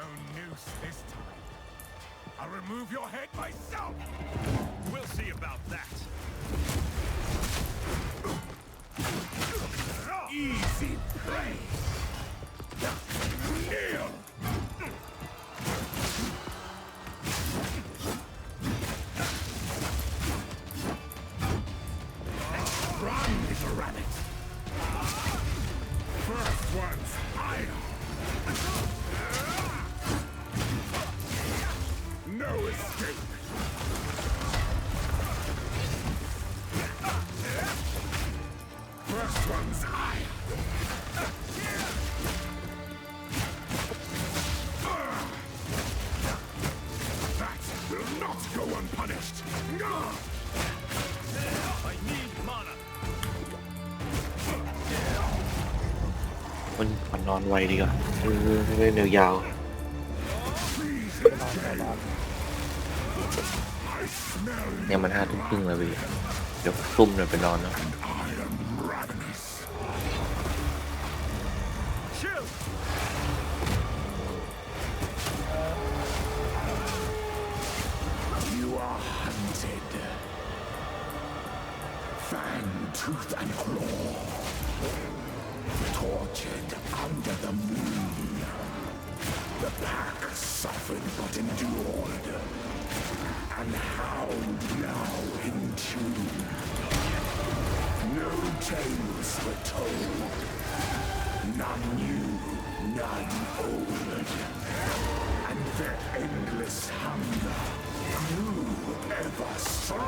No noose this time. I'll remove your head myself! We'll see about that. มันมันนอนไวดีกว่าเออเล่นยาวเนี่ยมันห้าทุ่มครึ่งแล้วพี่เดี๋ยวซุ่มเนี่ยไปนอนเนาะฟันทูธและคลอ Wretched under the moon. The pack suffered but endured, and howled now in tune. No tales were told, none new, none old, and their endless hunger grew ever stronger.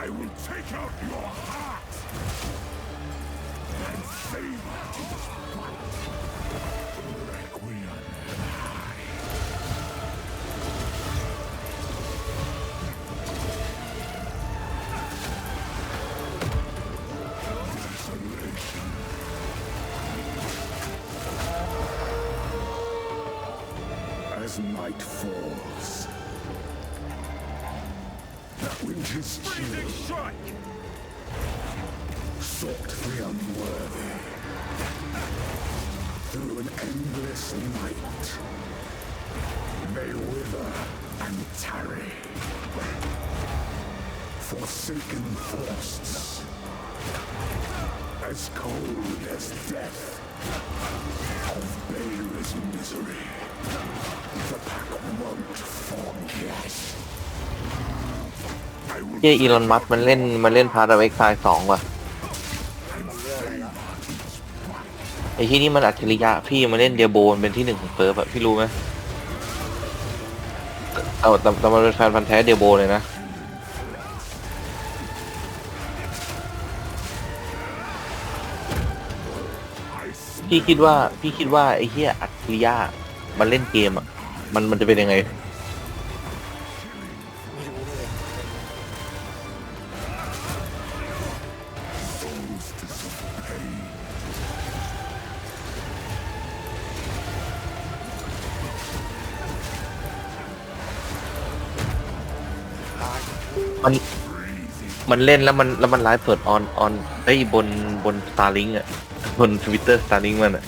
I will take out your heart and save it. Christ. Requiem and Desolation. As night falls, Winter's Freezing strike! Sought the unworthy. Through an endless night. They wither and tarry. Forsaken forests, As cold as death. Of as misery. The pack won't fall. เฮยอีลอนมัสมันเล่นมันเล่นพาร์เอ็กซ์ไซสองว่ะไอ้ที่นี่มันอัจฉริยะพี่มันเล่นเดียโบนเป็นที่หนึ่งของเซิร์ฟอะพี่รู้ไหมเอาแต่แต่มันเป็นแฟนพันธ์แท้เดียโบเลยนะพี่คิดว่าพี่คิดว่าไอ้เฮียอัจฉริยะมันเล่นเกมอะมันมันจะเป็นยังไงมันมันเล่นแล้วมันแล้วมันไลฟ์เปิดออนออนเอ้ยบนบนสตาร์ลิงอะบนทวิตเตอร์สตาร์ลิงมันอะ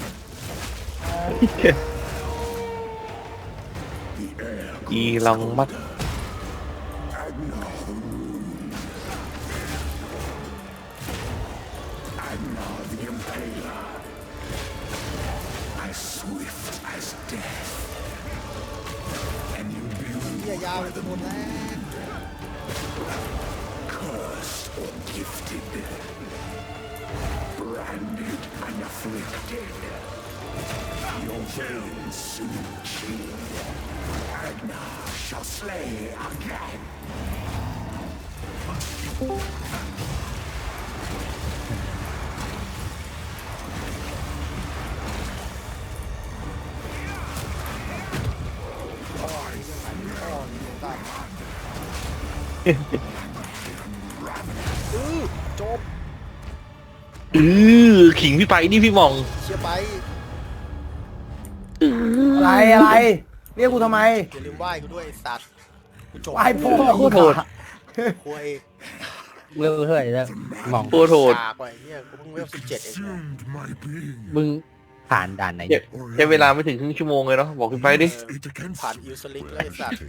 อีลองมัดยาวเลยทุกคนแล gifted, branded and afflicted. Your veins soon chill. Ragnar shall slay again. อือขิงพี่ไปนี่พี่มองเชียไปอะไรอะไรเรียกกูทำไมอย่าลืมไหว้กูด้วยสัตว์กูโจบไอว้พ่อกูโทษควยเวลเท่าไหร่แล้วมองโคตรวลสดมึงผ่านด่านไหนเนี่ยเวลาไม่ถึงครึ่งชั่วโมงเลยเนาะบอกขึ้นไปดิผ่านอิวสลิงแล้วสัตว์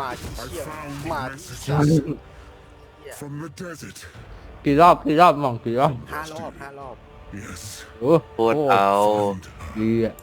มาเชีย I มาสัตว์ from the desert. กี่รอบกี่รอบมองกี่รอบห้ารอบห้ารอบโอ้โหเอาดีอ่ะ